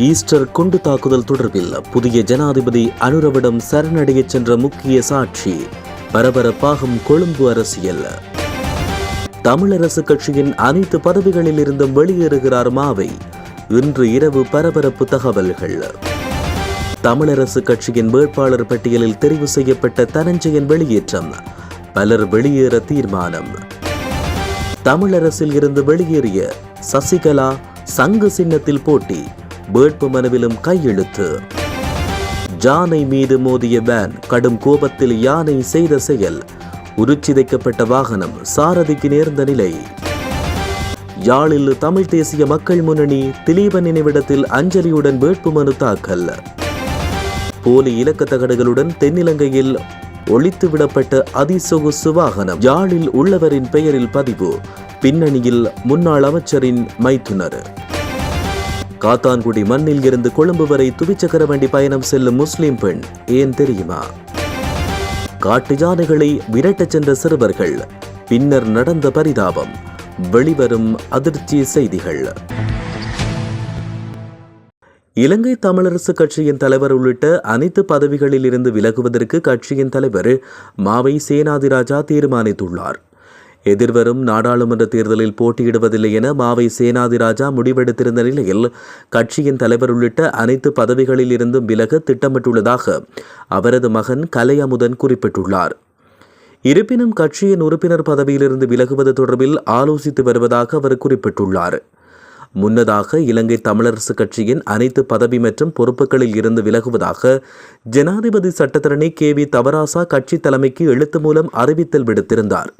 Easter குண்டு தாக்குதல் தொடர்பில் புதிய ஜனாதிபதி அனுரவிடம் சரணடையச் சென்ற முக்கிய சாட்சி. பரபரப்பாகும் கொழும்பு அரசியல். தமிழரசு கட்சியின் அனைத்து பதவிகளில் இருந்தும் வெளியேறுகிறார் மாவை. இன்று இரவு பரபரப்பு தகவல்கள். தமிழரசு கட்சியின் வேட்பாளர் பட்டியலில் தெரிவு செய்யப்பட்ட தனஞ்சயன் வெளியேற்றம். பலர் வெளியேற தீர்மானம். தமிழரசில் இருந்து வெளியேறிய சசிகலா சங்கு சின்னத்தில் போட்டி. வேட்பு மனுவிலும் கையெழுத்து. ஜானை மீது மோதிய வேன் கடும் கோபத்தில் யானை செய்த செயல். உருச்சிதைக்கப்பட்ட வாகனம் சாரதிக்கு நேர்ந்த நிலை. யாழில் தமிழ் தேசிய மக்கள் முன்னணி திலீபன் நினைவிடத்தில் அஞ்சலியுடன் வேட்புமனு தாக்கல். போலி இலக்க தகடுகளுடன் தென்னிலங்கையில் ஒழித்துவிடப்பட்ட அதிசொகுசு வாகனம். யாழில் உள்ளவரின் பெயரில் பதிவு. பின்னணியில் முன்னாள் அமைச்சரின் மைத்துனர். காத்தான்குடி மண்ணில் இருந்து கொழும்பு வரை துவிச்சக்கர வண்டி பயணம் செல்லும் முஸ்லிம் பெண் ஏன் தெரியுமா? காட்டு யானைகளை விரட்டச் சென்ற சிறுவர்கள் பின்னர் நடந்த பரிதாபம் வெளிவரும் அதிர்ச்சி செய்திகள். இலங்கை தமிழரசு கட்சியின் தலைவர் உள்ளிட்ட அனைத்து பதவிகளில் இருந்து விலகுவதற்கு கட்சியின் தலைவர் மாவை சேனாதிராஜா தீர்மானித்துள்ளார். எதிர்வரும் நாடாளுமன்ற தேர்தலில் போட்டியிடுவதில்லை என மாவை சேனாதிராஜா முடிவெடுத்திருந்த நிலையில் கட்சியின் தலைவர் உள்ளிட்ட அனைத்து பதவிகளில் இருந்தும் விலக திட்டமிட்டுள்ளதாக அவரது மகன் கலையமுதன் குறிப்பிட்டுள்ளார். இருப்பினும் கட்சியின் உறுப்பினர் பதவியிலிருந்து விலகுவது தொடர்பில் ஆலோசித்து வருவதாக அவர் குறிப்பிட்டுள்ளார். முன்னதாக இலங்கை தமிழரசு கட்சியின் அனைத்து பதவி மற்றும் பொறுப்புகளில் இருந்து விலகுவதாக ஜனாதிபதி சட்டத்தரணி கே வி தவராசா கட்சி தலைமைக்கு எழுத்து மூலம் அறிவித்தல் விடுத்திருந்தார்.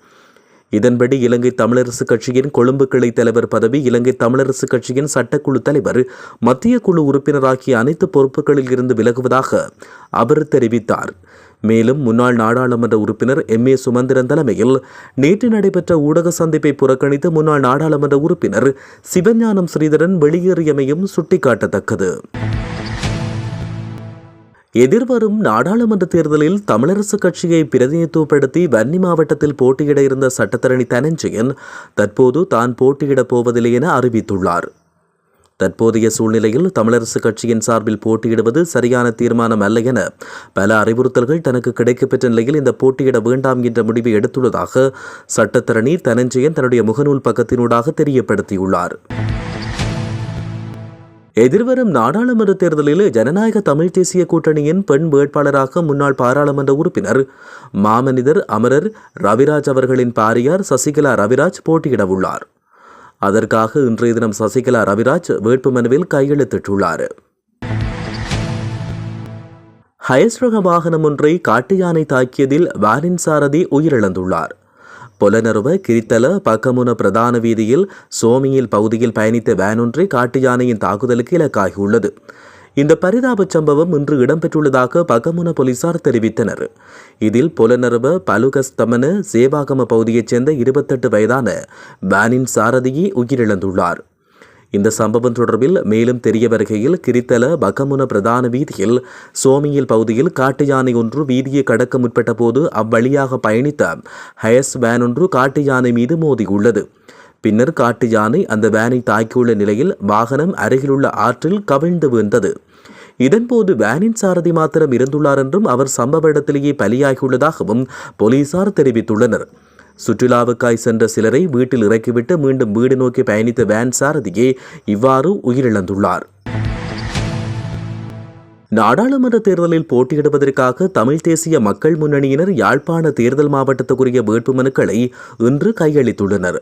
இதன்படி இலங்கை தமிழரசு கட்சியின் கொழும்பு கிளை தலைவர் பதவி இலங்கை தமிழரசு கட்சியின் சட்டக்குழு தலைவர் மத்திய குழு உறுப்பினராகிய அனைத்து பொறுப்புகளில் இருந்து விலகுவதாக அவர் தெரிவித்தார். மேலும் முன்னாள் நாடாளுமன்ற உறுப்பினர் எம். ஏ. சுமந்திரன் தலைமையில் நேற்று நடைபெற்ற ஊடக சந்திப்பை புறக்கணித்து முன்னாள் நாடாளுமன்ற உறுப்பினர் சிவஞானம் ஸ்ரீதரன் வெளியேறியமையும் சுட்டிக்காட்டத்தக்கது. எதிர்வரும் நாடாளுமன்ற தேர்தலில் தமிழரசு கட்சியை பிரதிநிதித்துவப்படுத்தி வன்னி மாவட்டத்தில் போட்டியிட இருந்த சட்டத்தரணி தனஞ்சயன் தற்போது தான் போட்டியிடப் போவதில்லை என அறிவித்துள்ளார். தற்போதைய சூழ்நிலையில் தமிழரசு கட்சியின் சார்பில் போட்டியிடுவது சரியான தீர்மானம் அல்ல என பல அறிவுறுத்தல்கள் தனக்கு கிடைக்கப்பெற்ற நிலையில் இந்த போட்டியிட வேண்டாம் என்ற முடிவை எடுத்துள்ளதாக சட்டத்தரணி தனஞ்சயன் தன்னுடைய முகநூல் பக்கத்தினூடாக தெரியப்படுத்தியுள்ளார். எதிர்வரும் நாடாளுமன்ற தேர்தலில் ஜனநாயக தமிழ் தேசிய கூட்டணியின் பெண் வேட்பாளராக முன்னாள் பாராளுமன்ற உறுப்பினர் மாமனிதர் அமரர் ரவிராஜ் அவர்களின் பாரியார் சசிகலா ரவிராஜ் போட்டியிட உள்ளார். அதற்காக இன்றைய தினம் சசிகலா ரவிராஜ் வேட்புமனுவில் கையெழுத்திட்டுள்ளார். ஹயஸ்ரக வாகனம் ஒன்றை காட்டு யானை தாக்கியதில் வேனின் சாரதி உயிரிழந்துள்ளார். பொலனருவ கிரித்தல பக்கமுன பிரதான வீதியில் சோமியில் பகுதியில் பயணித்த வேன் காட்டு யானையின் தாக்குதலுக்கு இலக்காகியுள்ளது. இந்த பரிதாப சம்பவம் இன்று இடம்பெற்றுள்ளதாக பகமுன போலீசார் தெரிவித்தனர். இதில் புலனர்வ பலுகஸ்தமன சேவாகம பகுதியைச் சேர்ந்த இருபத்தெட்டு வயதான வேனின் சாரதியை உயிரிழந்துள்ளார். இந்த சம்பவம் தொடர்பில் மேலும் தெரிய வருகையில் கிரித்தல பகமுன பிரதான வீதியில் சோமியில் பகுதியில் காட்டு யானை ஒன்று வீதியை கடக்க முற்பட்ட போது அவ்வழியாக பயணித்த ஹயஸ் வேன் ஒன்று காட்டு யானை மீது மோதியுள்ளது பின்னர் காட்டு யானை அந்த வேனை தாக்கியுள்ள நிலையில் வாகனம் அருகிலுள்ள ஆற்றில் கவிழ்ந்து வீழ்ந்தது. இதன்போது வேனின் சாரதி மாத்திரம் இருந்துள்ளார் என்றும் அவர் சம்பவ இடத்திலேயே பலியாகியுள்ளதாகவும் போலீசார் தெரிவித்துள்ளனர். சுற்றுலாவுக்காய் சென்ற சிலரை வீட்டில் இறக்கிவிட்டு மீண்டும் வீடு நோக்கி பயணித்த வேன் சாரதியே இவ்வாறு உயிரிழந்துள்ளார். நாடாளுமன்ற தேர்தலில் போட்டியிடுவதற்காக தமிழ் தேசிய மக்கள் முன்னணியினர் யாழ்ப்பாண தேர்தல் மாவட்டத்துக்குரிய வேட்புமனுக்களை இன்று கையளித்துள்ளனர்.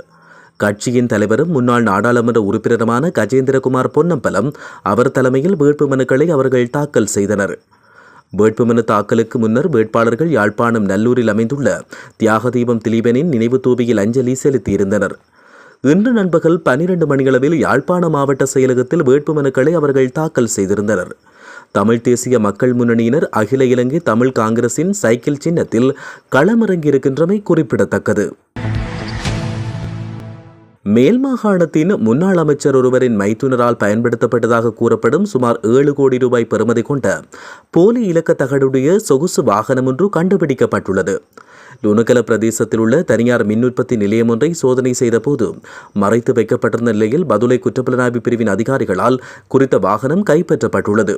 கட்சியின் தலைவரும் முன்னாள் நாடாளுமன்ற உறுப்பினருமான கஜேந்திரகுமார் பொன்னம்பலம் அவர் தலைமையில் வேட்புமனுக்களை அவர்கள் தாக்கல் செய்தனர். வேட்புமனு தாக்கலுக்கு முன்னர் வேட்பாளர்கள் யாழ்ப்பாணம் நல்லூரில் அமைந்துள்ள தியாகதீபம் திலீபனின் நினைவு தூவியில் அஞ்சலி செலுத்தியிருந்தனர். இன்று நண்பகல் பனிரெண்டு மணியளவில் யாழ்ப்பாண மாவட்ட செயலகத்தில் வேட்புமனுக்களை அவர்கள் தாக்கல் செய்திருந்தனர். தமிழ் தேசிய மக்கள் முன்னணியினர் அகில இலங்கை தமிழ் காங்கிரசின் சைக்கிள் சின்னத்தில் களமிறங்கியிருக்கின்றமை குறிப்பிடத்தக்கது. மேல் மாகாணத்தின் முன்னாள் அமைச்சர் ஒருவரின் மைத்துனரால் பயன்படுத்தப்பட்டதாக கூறப்படும் சுமார் ஏழு கோடி ரூபாய் பெறுமதி கொண்ட போலி இலக்க தகடுடைய சொகுசு வாகனம் ஒன்று கண்டுபிடிக்கப்பட்டுள்ளது. லுணுகல பிரதேசத்தில் உள்ள தனியார் மின் உற்பத்தி நிலையம் ஒன்றை சோதனை செய்தபோது மறைத்து வைக்கப்பட்டிருந்த நிலையில் பதுளை குற்றப்புலனாய்வு பிரிவின் அதிகாரிகளால் குறித்த வாகனம் கைப்பற்றப்பட்டுள்ளது.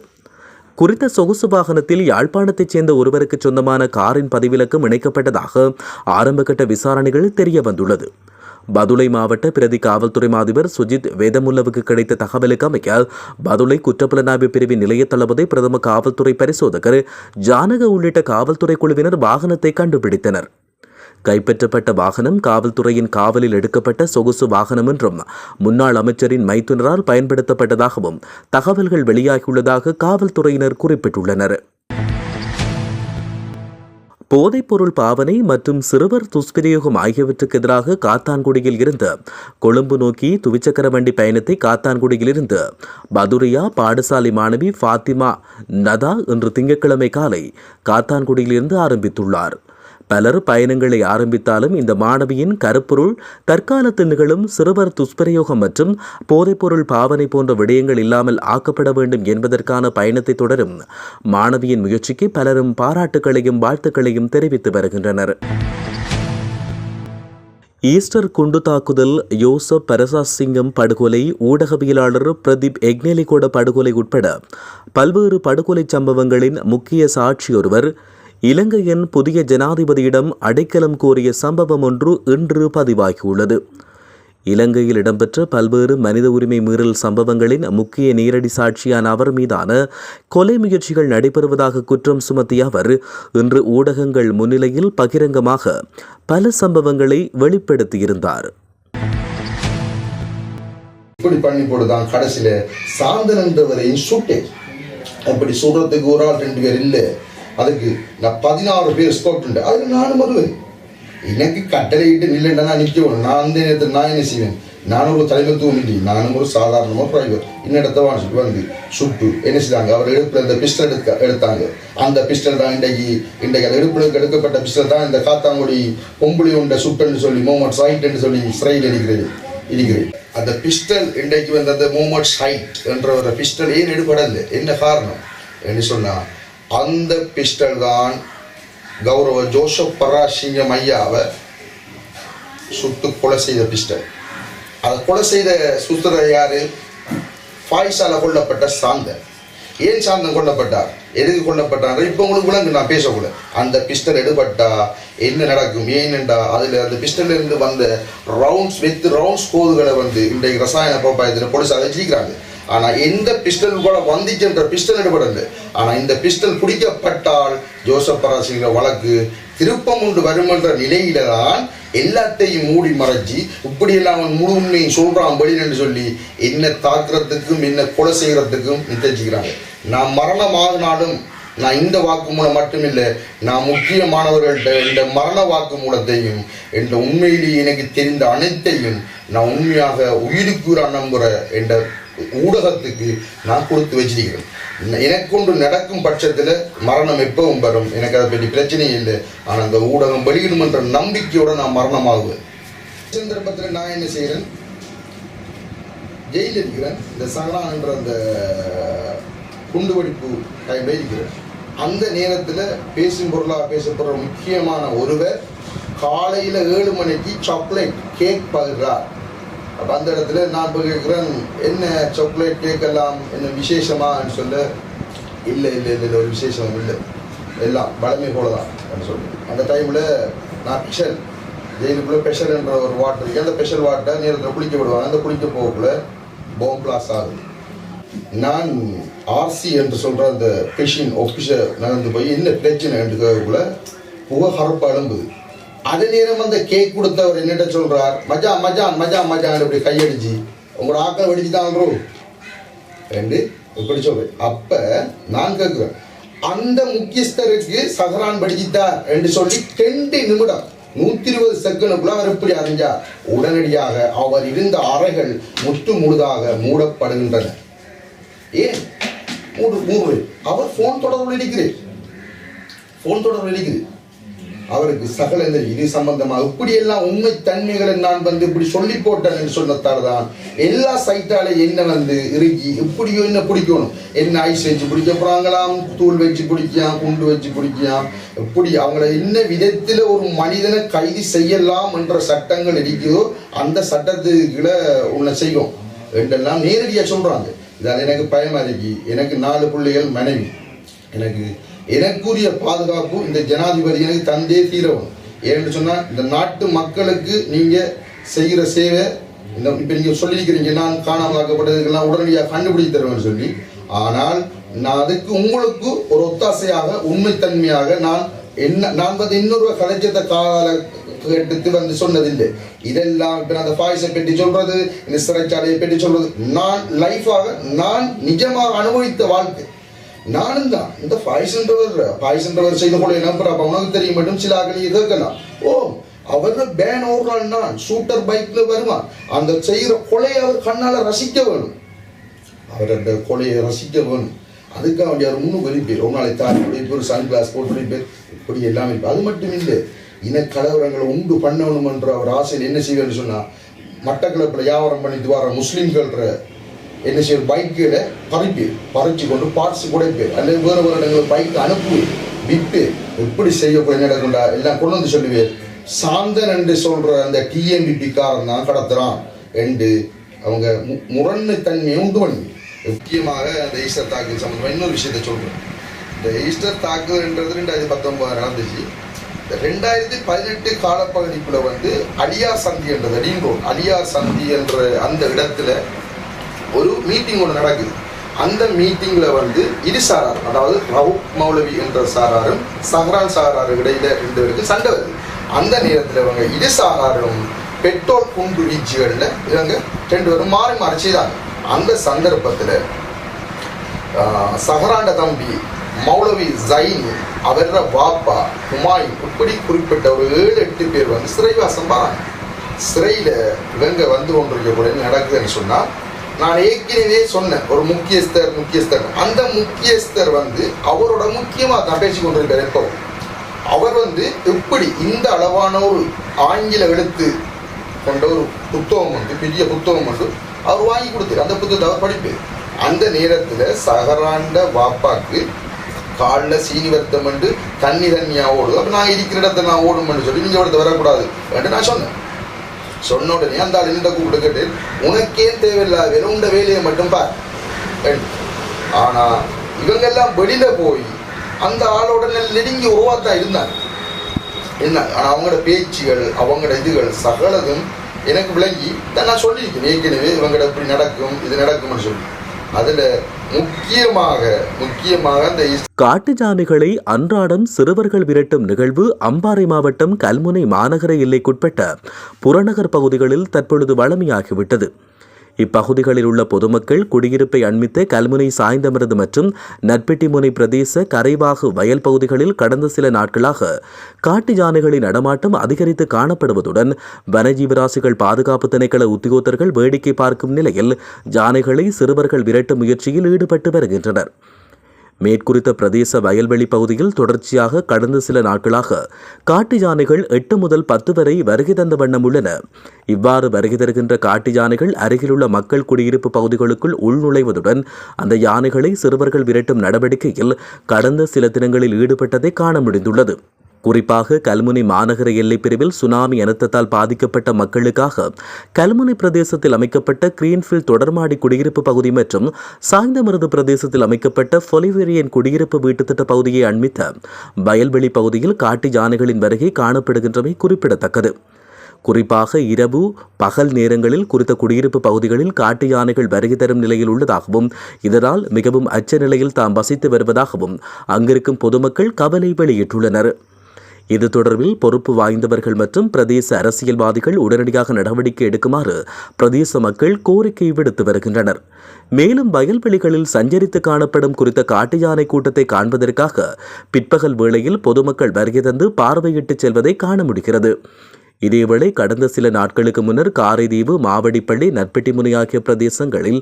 குறித்த சொகுசு வாகனத்தில் யாழ்ப்பாணத்தைச் சேர்ந்த ஒருவருக்கு சொந்தமான காரின் பதிவிலக்கம் இணைக்கப்பட்டதாக ஆரம்பகட்ட விசாரணைகள் தெரிய வந்துள்ளது பதுளை மாவட்ட பிரதி காவல்துறை மாதிபர் சுஜித் வேதமுல்லவுக்கு கிடைத்த தகவலுக்கு அமைக்க பதுளை குற்றப்புலனாய்வு பிரிவின் நிலைய தளபதி பிரதம காவல்துறை பரிசோதகர் ஜானக உள்ளிட்ட காவல்துறை குழுவினர் வாகனத்தை கண்டுபிடித்தனர். கைப்பற்றப்பட்ட வாகனம் காவல்துறையின் காவலில் எடுக்கப்பட்ட சொகுசு வாகனம் என்றும் முன்னாள் அமைச்சரின் மைத்துனரால் பயன்படுத்தப்பட்டதாகவும் தகவல்கள் வெளியாகியுள்ளதாக காவல்துறையினர் குறிப்பிட்டுள்ளனர். போதைப்பொருள் பாவனை மற்றும் சிறுவர் துஷ்பிரயோகம் ஆகியவற்றுக்கு எதிராக காத்தான்குடியில் இருந்து கொழும்பு நோக்கி துவிச்சக்கர வண்டி பயணத்தை காத்தான்குடியில் இருந்து பாடசாலை மாணவி ஃபாத்திமா நதா இன்று திங்கட்கிழமை காலை காத்தான்குடியில் இருந்து ஆரம்பித்துள்ளார். பலர் பயணங்களை ஆரம்பித்தாலும் இந்த மாணவியின் கருப்பொருள் தற்காலத்தில் நிகழும் சிறுவர் துஷ்பிரயோகம் மற்றும் போதைப்பொருள் பாவனை போன்ற விடயங்கள் இல்லாமல் ஆக்கப்பட வேண்டும் என்பதற்கான பயணத்தை தொடரும். மாணவியின் முயற்சிக்கு பலரும் பாராட்டுகளையும் வாழ்த்துக்களையும் தெரிவித்து வருகின்றனர். ஈஸ்டர் குண்டு தாக்குதல் யோசப் பரசாசிங்கம் படுகொலை ஊடகவியலாளர் பிரதீப் எக்னேலிகோட படுகொலை உட்பட பல்வேறு படுகொலை சம்பவங்களின் முக்கிய சாட்சி ஒருவர் இலங்கையின் புதிய ஜனாதிபதியிடம் அடைக்கலம் கோரிய சம்பவம் ஒன்று இன்று பதிவாகியுள்ளது. இலங்கையில் இடம்பெற்ற பல்வேறு மனித உரிமை மீறல் சம்பவங்களின் முக்கிய நேரடி சாட்சியான அவர் மீதான கொலை முயற்சிகள் நடைபெறுவதாக குற்றம் சுமத்திய அவர் இன்று ஊடகங்கள் முன்னிலையில் பகிரங்கமாக பல சம்பவங்களை வெளிப்படுத்தியிருந்தார். இப்படி பண்ணி போடுதான் கடைசியில சாந்தன் என்றவரையும் சுட்டேன் அப்படி சுடுறதுக்கு ஒரு ஆள் ரெண்டு பேர் இல்லை. அதுக்கு நான் பதினாறு பேர் ஸ்கோட் உண்டு. அதுக்கு நானும் வருவேன் எனக்கு கட்டளையிட்டு நில்லைன்னா நான் நிற்கணும் நான் அந்த நேரத்தில் நான் என்ன செய்வேன்? நானும் ஒரு தலைமைத்துவம் இல்லை நானும் ஒரு சாதாரணமாக டிரைவர் இன்னிடத்த சுட்டு வந்து சுட்டு என்ன செய்தாங்க? அவர் எடுப்பில் இந்த பிஸ்டல் எடுக்க எடுத்தாங்க. அந்த பிஸ்டல் தான் இன்றைக்கு இன்றைக்கு அந்த எடுப்பில் எடுக்கப்பட்ட பிஸ்டல் தான் இந்த காத்தாங்குடி பொம்புளி உண்ட சுட்டுன்னு சொல்லி முகமது சாயிட்னு சொல்லி சிறையில் இருக்கிறது இருக்கிறது அந்த பிஸ்டல் இன்றைக்கு வந்து அந்த முகமது சைட் என்ற ஒரு பிஸ்டல் ஏன் எடுபடல என்ன காரணம்? என்று சொன்னால் அந்த பிஸ்டல் தான் கௌரவ ஜோசப் பராசிங்கம் ஐயாவை சுட்டு கொலை செய்த பிஸ்டல் அதை கொலை செய்த சுத்துற யாரு? ஃபாய்ஸால கொல்லப்பட்ட சாந்தன். ஏன் சாந்தன் கொல்லப்பட்டார்? எதுக்கு கொல்லப்பட்டார்? இப்போ உங்களுக்கு விளங்கு நான் பேசக்கூட அந்த பிஸ்டல் எடுபட்டா என்ன நடக்கும்? ஏனென்றா அதில் அந்த பிஸ்டல்ல இருந்து வந்த ரவுண்ட்ஸ் வித் ரவுண்ட்ஸ் கோதுகளை வந்து இன்றைக்கு ரசாயன போப்பாயத்தில் போலீஸ் அதை வச்சிருக்கிறாங்க ஆனா எந்த பிஸ்டல் கூட வந்துச்சுன்ற பிஸ்டல் எடுபடல. ஆனா இந்த பிஸ்டல் குடிக்கப்பட்டால் ஜோசப் பராசிங்கிற வழக்கு திருப்பம் உண்டு வரும் என்ற நிலையில தான் எல்லாத்தையும் மூடி மறைச்சி இப்படியெல்லாம் அவன் முழு உண்மையை சொல்றான் வெளியில சொல்லி என்ன தாக்குறதுக்கும் என்ன கொலை செய்யறதுக்கும் நிச்சயிச்சுக்கிறாங்க நான் மரணமாகினாலும் நான் இந்த வாக்குமூலம் மட்டுமில்லை நான் முக்கியமானவர்கள்ட்ட இந்த மரண வாக்குமூலத்தையும் என்ற உண்மையிலேயே எனக்கு தெரிந்த அனைத்தையும் நான் உண்மையாக உயிருக்குற நம்புற என்ற ஊடகத்துக்கு நான் கொடுத்து வச்சிருக்கிறேன். எனக்கு ஒன்று நடக்கும் பட்சத்தில் மரணம் எப்பவும் வரும். எனக்கு அதை பற்றி பிரச்சனையே இல்லை. ஆனால் அந்த ஊடகம் வெளியிடும் என்ற நம்பிக்கையோட நான் மரணமாகுவேன். சந்தர்ப்பத்தில் நான் என்ன செய்கிறேன்? ஜெயிலில் இருக்கிறேன். இந்த சகலான் என்ற அந்த குண்டுவெடிப்பு டைம்ல இருக்கிறேன். அந்த நேரத்தில் பேசும் பொருளாக பேசப்படுற முக்கியமான ஒருவர் காலையில் ஏழு மணிக்கு சாக்லேட் கேக் பகிர்றார். அப்போ அந்த இடத்துல நான் போய் கேட்குறேன் என்ன சாக்லேட் கேக் எல்லாம் என்ன விசேஷமான்னு சொல்ல இல்லை இல்லை இல்லை ஒரு விசேஷம் இல்லை. எல்லாம் வளமை போல தான் சொல்லி. அந்த டைமில் நான் பிஷல் ஜெயிலுக்குள்ள பெஷல் என்ற ஒரு வாட்டர் இருக்குது அந்த பெஷல் வாட்டர் நேரத்தில் குளிக்க விடுவாங்க. அந்த குளிக்க போகக்குள்ள போம் பிளாஸ் ஆகுது. நான் ஆர்சி என்று சொல்கிற அந்த பெஷின் ஒஃபிஷர் நடந்து போய் என்ன பிரச்சனை? என்று கேட்கக்குள்ள புகை ஹரப்பு அழும்புது அதே நேரம் அந்த கேக் கொடுத்தவர் என்னிட்ட சொல்றார் மஜான் மஜான் மஜான் மஜான் இப்படி கையடிச்சு உங்களோட ஆக்கள் வெடிச்சுதான் தான் என்று இப்படி சொல்றேன் அப்ப நான் கேட்கிறேன் அந்த முக்கியஸ்தருக்கு சஹரான் படிச்சுட்டார் என்று சொல்லி ரெண்டு நிமிடம் நூத்தி இருபது செகண்டுக்குள்ள அவர் எப்படி அறிஞ்சார் உடனடியாக அவர் இருந்த அறைகள் முற்று முழுதாக மூடப்படுகின்றன. ஏன்? மூடு மூடு. அவர் போன் தொடர்பு இருக்கிறேன் போன் தொடர்பு இருக்குது அவருக்கு சகல இந்த இது சம்பந்தமாக இப்படி எல்லாம் உண்மை தன்மைகளை நான் வந்து இப்படி சொல்லி போட்டேன் என்று சொன்னதால் தான் எல்லா சைட்டால என்ன வந்து இறுக்கி இப்படியோ என்ன பிடிக்கணும்? என்ன ஐஸ் வச்சு பிடிக்க போறாங்களாம்? தூள் வச்சு பிடிக்கலாம் குண்டு வச்சு பிடிக்கலாம். இப்படி அவங்கள என்ன விதத்தில் ஒரு மனிதனை கைது செய்யலாம் என்ற சட்டங்கள் இருக்குதோ அந்த சட்டத்துக்குள்ள உன்னை செய்யும். என்றெல்லாம் நேரடியாக சொல்றாங்க. இதால் எனக்கு பயமா இருக்கு. எனக்கு நாலு பிள்ளைகள் மனைவி. எனக்கு எனக்குரிய பாதுகாப்பு இந்த ஜனாதிபதி எனக்கு தந்தே தீரவும். ஏன்னு சொன்னால் இந்த நாட்டு மக்களுக்கு நீங்கள் செய்கிற சேவை இந்த இப்போ நீங்கள் சொல்லியிருக்கிறீங்க நான் காணாமல் ஆக்கப்பட்டதுக்கெல்லாம் உடனடியாக கண்டுபிடித்து தருவேன்னு சொல்லி. ஆனால் நான் அதுக்கு உங்களுக்கு ஒரு ஒத்தாசையாக உண்மைத்தன்மையாக நான் என்ன நான் வந்து இன்னொரு கலைச்சத்தை கால கேட்டு வந்து சொன்னதில்லை. இதெல்லாம் இப்போ நான் அந்த பாயசை பற்றி சொல்றது இந்த சிறைச்சாலையை பற்றி சொல்றது. நான் லைஃபாக நான் நிஜமாக அனுபவித்த வாழ்க்கை. நானும் தான் இந்த பாய்சன்றவர் பாய்சன்றவர் செய்த கூட என்ன அப்ப உனக்கு தெரிய மட்டும் சில ஆகலியை கேட்கலாம் ஓ அவர் பேன் ஓடுறாள் நான் ஷூட்டர் பைக்ல வருவான் அந்த செய்யற கொலையை அவர் கண்ணால ரசிக்க வேணும். அவர் அந்த கொலையை ரசிக்க வேணும். அதுக்காக வேண்டிய அவர் முன்னு வெளிப்பேர். ஒரு நாளை தாண்டி வெளிப்பேர் சன் கிளாஸ் போட்டு வெளிப்பேர் இப்படி எல்லாமே அது மட்டும் இல்லை இன கலவரங்களை உண்டு பண்ணணும் என்ற அவர் ஆசையில் என்ன செய்வேன்னு சொன்னா மட்டக்களப்பில் வியாபாரம் பண்ணிட்டு வர முஸ்லீம்கள்ன்ற என்ன செய்யும்? பைக்கில் பறிப்பீர் பறிச்சு கொண்டு பார்ட்ஸ் குடைப்பேர் அல்லது வேறு வேறு இடங்களுக்கு பைக் அனுப்பு விற்பு எப்படி செய்யக்கூடிய நடக்குண்டா எல்லாம் கொண்டு வந்து சொல்லுவேன். சாந்தன் என்று சொல்ற அந்த டிஎன்பிபி காரன் தான் கடத்துறான் என்று அவங்க மு- முரண்மை தன்மையை உண்டு பண்ணி. முக்கியமாக அந்த ஈஸ்டர் தாக்குதல் சம்பந்தமாக இன்னொரு விஷயத்தை சொல்கிறேன் இந்த ஈஸ்டர் தாக்குதல்ன்றது ரெண்டாயிரத்தி பத்தொன்பது நடந்துச்சு. இந்த ரெண்டாயிரத்தி பதினெட்டு காலப்பகுதிக்குள்ள வந்து அலியார் சந்தி என்ற ரெடின் ரோட் அலியார் சந்தி என்ற அந்த இடத்துல ஒரு மீட்டிங் ஒன்று நடக்குது. அந்த மீட்டிங்கில் வந்து இரு சாரார் அதாவது ரவுப் மௌலவி என்ற சாராரும் சஹ்ரான் சாராரும் இடையில ரெண்டு பேருக்கு சண்டை வருது. அந்த நேரத்தில் இவங்க இரு சாராரும் பெட்ரோல் குண்டு வீச்சுகளில் இவங்க ரெண்டு பேரும் மாறி மாறி செய்தாங்க. அந்த சந்தர்ப்பத்தில் சஹராண்ட தம்பி மௌலவி ஜைன் அவர வாப்பா ஹுமாயூன் இப்படி குறிப்பிட்ட ஒரு ஏழு எட்டு பேர் வந்து சிறைவாசம் வராங்க. சிறையில் இவங்க வந்து கொண்டிருக்க கூட நடக்குதுன்னு சொன்னால் நான் ஏற்கனவே சொன்னேன் ஒரு முக்கியஸ்தர் முக்கியஸ்தர். அந்த முக்கியஸ்தர் வந்து அவரோட முக்கியமாக தான் பேசி கொண்டிருக்கார் எப்போ அவர் வந்து எப்படி இந்த அளவான ஒரு ஆங்கில எழுத்து கொண்ட ஒரு புத்தகம் வந்து பெரிய புத்தகம் வந்து அவர் வாங்கி கொடுத்தார். அந்த புத்தகத்தை அவர் படிப்பார் அந்த நேரத்தில் சகராண்ட வாப்பாக்கு காலில் சீனி வருத்தம் என்று தண்ணி தண்ணியாக ஓடுது. அப்போ நான் இருக்கிற இடத்த நான் ஓடும் சொல்லி நீங்கள் இடத்த வரக்கூடாது என்று நான் சொன்னேன். சொன்ன உடனே அந்த ஆள் என்ன கூப்பிட்டு கேட்டு உனக்கே தேவையில்லாத வேலை உண்ட வேலையை மட்டும் பார். ஆனால் இவங்கெல்லாம் வெளியில போய் அந்த ஆளோட நெருங்கி உருவாத்தான் இருந்தாங்க. என்ன? ஆனா அவங்களோட பேச்சுகள் அவங்களோட இதுகள் சகலதும் எனக்கு விளங்கி தான் நான் சொல்லியிருக்கேன். ஏற்கனவே இவங்கட இப்படி நடக்கும் இது நடக்கும்னு சொல்லி. அதில் முக்கியமாக முக்கியமாக இந்த காட்டு ஜானைகளை அன்றாடம் சிறுவர்கள் விரட்டும் நிகழ்வு அம்பாறை மாவட்டம் கல்முனை மாநகர எல்லைக்குட்பட்ட புறநகர் பகுதிகளில் தற்பொழுது வழமையாகிவிட்டது இப்பகுதிகளில் உள்ள பொதுமக்கள் குடியிருப்பை அண்மித்த கல்முனை சாய்ந்தமருது மற்றும் நட்பெட்டிமுனை பிரதேச கரைவாகு வயல் பகுதிகளில் கடந்த சில நாட்களாக காட்டு யானைகளின் நடமாட்டம் அதிகரித்து காணப்படுவதுடன் வனஜீவராசிகள் பாதுகாப்பு திணைக்கள உத்தியோகத்தர்கள் வேடிக்கை பார்க்கும் நிலையில் யானைகளை சிறுவர்கள் விரட்டும் முயற்சியில் ஈடுபட்டு வருகின்றனர். மேற்குறித்த பிரதேச வயல்வெளி பகுதியில் தொடர்ச்சியாக கடந்த சில நாட்களாக காட்டு யானைகள் எட்டு முதல் பத்து வரை வருகை தந்த வண்ணம் உள்ளன. இவ்வாறு வருகை தருகின்ற காட்டு யானைகள் அருகிலுள்ள மக்கள் குடியிருப்பு பகுதிகளுக்குள் உள்நுழைவதுடன் அந்த யானைகளை சிறுவர்கள் விரட்டும் நடவடிக்கையில் கடந்த சில தினங்களில் ஈடுபட்டதை காண முடிந்துள்ளது. குறிப்பாக கல்முனை மாநகர எல்லைப் பிரிவில் சுனாமி அனர்த்தத்தால் பாதிக்கப்பட்ட மக்களுக்காக கல்முனை பிரதேசத்தில் அமைக்கப்பட்ட கிரீன்ஃபீல்ட் தொடர்மாடி குடியிருப்பு பகுதி மற்றும் சாய்ந்தமருது பிரதேசத்தில் அமைக்கப்பட்ட பொலிவேரியன் குடியிருப்பு வீட்டுத்திட்ட பகுதியை அண்மித்த வயல்வெளி பகுதியில் காட்டு யானைகளின் வருகை காணப்படுகின்றமை குறிப்பிடத்தக்கது. குறிப்பாக இரவு பகல் நேரங்களில் குறித்த குடியிருப்பு பகுதிகளில் காட்டு யானைகள் வருகை தரும் நிலையில் உள்ளதாகவும் இதனால் மிகவும் அச்ச நிலையில் தாம் வசித்து வருவதாகவும் அங்கிருக்கும் பொதுமக்கள் கவலை வெளியிட்டுள்ளனர். இது தொடர்பில் பொறுப்பு வாய்ந்தவர்கள் மற்றும் பிரதேச அரசியல்வாதிகள் உடனடியாக நடவடிக்கை எடுக்குமாறு பிரதேச மக்கள் கோரிக்கை விடுத்து வருகின்றனர். மேலும் வயல்வெளிகளில் சஞ்சரித்து காணப்படும் குறித்த காட்டு யானை கூட்டத்தை காண்பதற்காக பிற்பகல் வேளையில் பொதுமக்கள் வருகை தந்து பார்வையிட்டு செல்வதை காண முடிகிறது. இதேவேளை கடந்த சில நாட்களுக்கு முன்னர் காரைதீவு மாவடிப்பள்ளி நற்பெட்டிமுனை ஆகிய பிரதேசங்களில்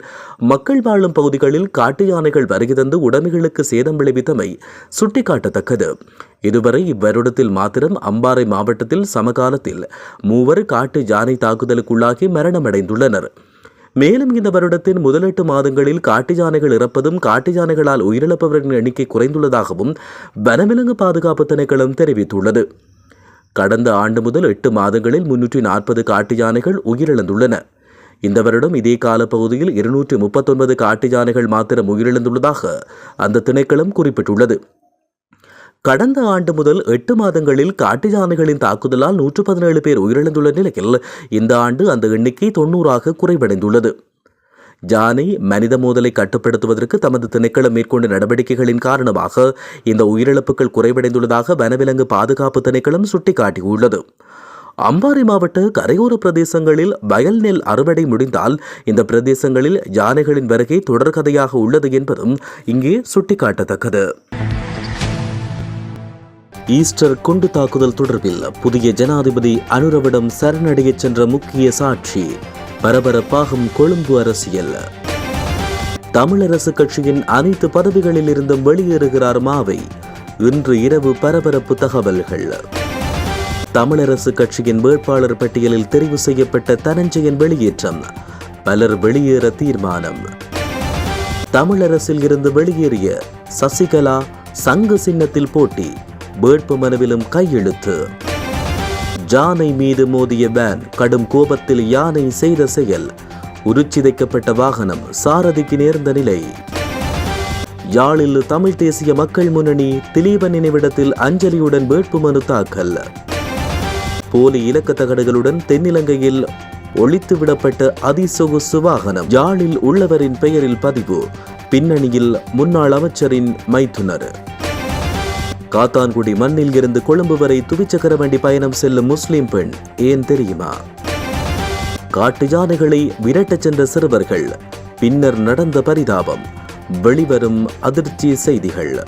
மக்கள் வாழும் பகுதிகளில் காட்டு யானைகள் வருகை தந்து உடைமைகளுக்கு சேதம் விளைவித்தமை சுட்டிக்காட்டத்தக்கது. இதுவரை இவ்வருடத்தில் மாத்திரம் அம்பாறை மாவட்டத்தில் சமகாலத்தில் மூவர் காட்டு யானை தாக்குதலுக்குள்ளாகி மரணமடைந்துள்ளனர். மேலும் இந்த வருடத்தின் முதல் எட்டு மாதங்களில் காட்டு யானைகள் இறப்பதும் காட்டு யானைகளால் உயிரிழப்பவர்களின் எண்ணிக்கை குறைந்துள்ளதாகவும் வனவிலங்கு பாதுகாப்பு திணைக்களம் தெரிவித்துள்ளது. கடந்த ஆண்டு முதல் எட்டு மாதங்களில் முன்னூற்றி நாற்பது காட்டு யானைகள் உயிரிழந்துள்ளன. இந்த வருடம் இதே காலப்பகுதியில் இருநூற்றி முப்பத்தொன்பது காட்டு யானைகள் மாத்திரம் உயிரிழந்துள்ளதாக அந்த திணைக்களம் குறிப்பிட்டுள்ளது. கடந்த ஆண்டு முதல் எட்டு மாதங்களில் காட்டு யானைகளின் தாக்குதலால் நூற்று பதினேழு பேர் உயிரிழந்துள்ள நிலையில் இந்த ஆண்டு அந்த எண்ணிக்கை தொன்னூறாக குறைவடைந்துள்ளது. ஜானை மனித மோதலை கட்டுப்படுத்துவதற்கு தமது திணைக்களம் மேற்கொண்ட நடவடிக்கைகளின் காரணமாக இந்த உயிரிழப்புகள் குறைவடைந்துள்ளதாக வனவிலங்கு பாதுகாப்பு திணைக்களம் சுட்டிக்காட்டியுள்ளது. அம்பாறை மாவட்ட கரையோர பிரதேசங்களில் வயல் நெல் அறுவடை முடிந்தால் இந்த பிரதேசங்களில் யானைகளின் வருகை தொடர்கதையாக உள்ளது என்பதும் இங்கே சுட்டிக்காட்டத்தக்கது. ஈஸ்டர் குண்டு தாக்குதல் தொடர்பில் புதிய ஜனாதிபதி அனுரவிடம் சரணடையச் சென்ற முக்கிய சாட்சி. பரபரப்பாகும் கொழும்பு அரசியல். தமிழரசு கட்சியின் அனைத்து பதவிகளில் இருந்தும் வெளியேறுகிறார் மாவை. இன்று இரவு பரபரப்பு தகவல்கள். தமிழரசு கட்சியின் வேட்பாளர் பட்டியலில் தெரிவு செய்யப்பட்ட தனஞ்சயன் வெளியேற்றம். பலர் வெளியேற தீர்மானம். தமிழரசில் இருந்து வெளியேறிய சசிகலா சங்கு சின்னத்தில் போட்டி. வேட்பு மனுவிலும் கையெழுத்து. ஜானை மீது மோதிய வேன் கடும் கோபத்தில் யானை செய்த செயல். உருச்சிதைக்கப்பட்ட வாகனம் சாரதிக்கு நேர்ந்த நிலை. யாழில் தமிழ் தேசிய மக்கள் முன்னணி திலீபன் நினைவிடத்தில் அஞ்சலியுடன் வேட்புமனு தாக்கல். போலி இலக்க தகடுகளுடன் தென்னிலங்கையில் ஒழித்துவிடப்பட்ட அதிசொகுசு வாகனம். யாழில் உள்ளவரின் பெயரில் பதிவு. பின்னணியில் முன்னாள் அமைச்சரின் மைத்துனர். காத்தான்குடி மண்ணில் இருந்து கொழும்பு வரை துவிச்சக்கர வண்டி பயணம் செல்லும் முஸ்லிம் பெண் ஏன் தெரியுமா? காட்டு யானைகளை விரட்டச் சென்ற சிறுவர்கள் பின்னர் நடந்த பரிதாபம் வெளிவரும் அதிர்ச்சி செய்திகள்.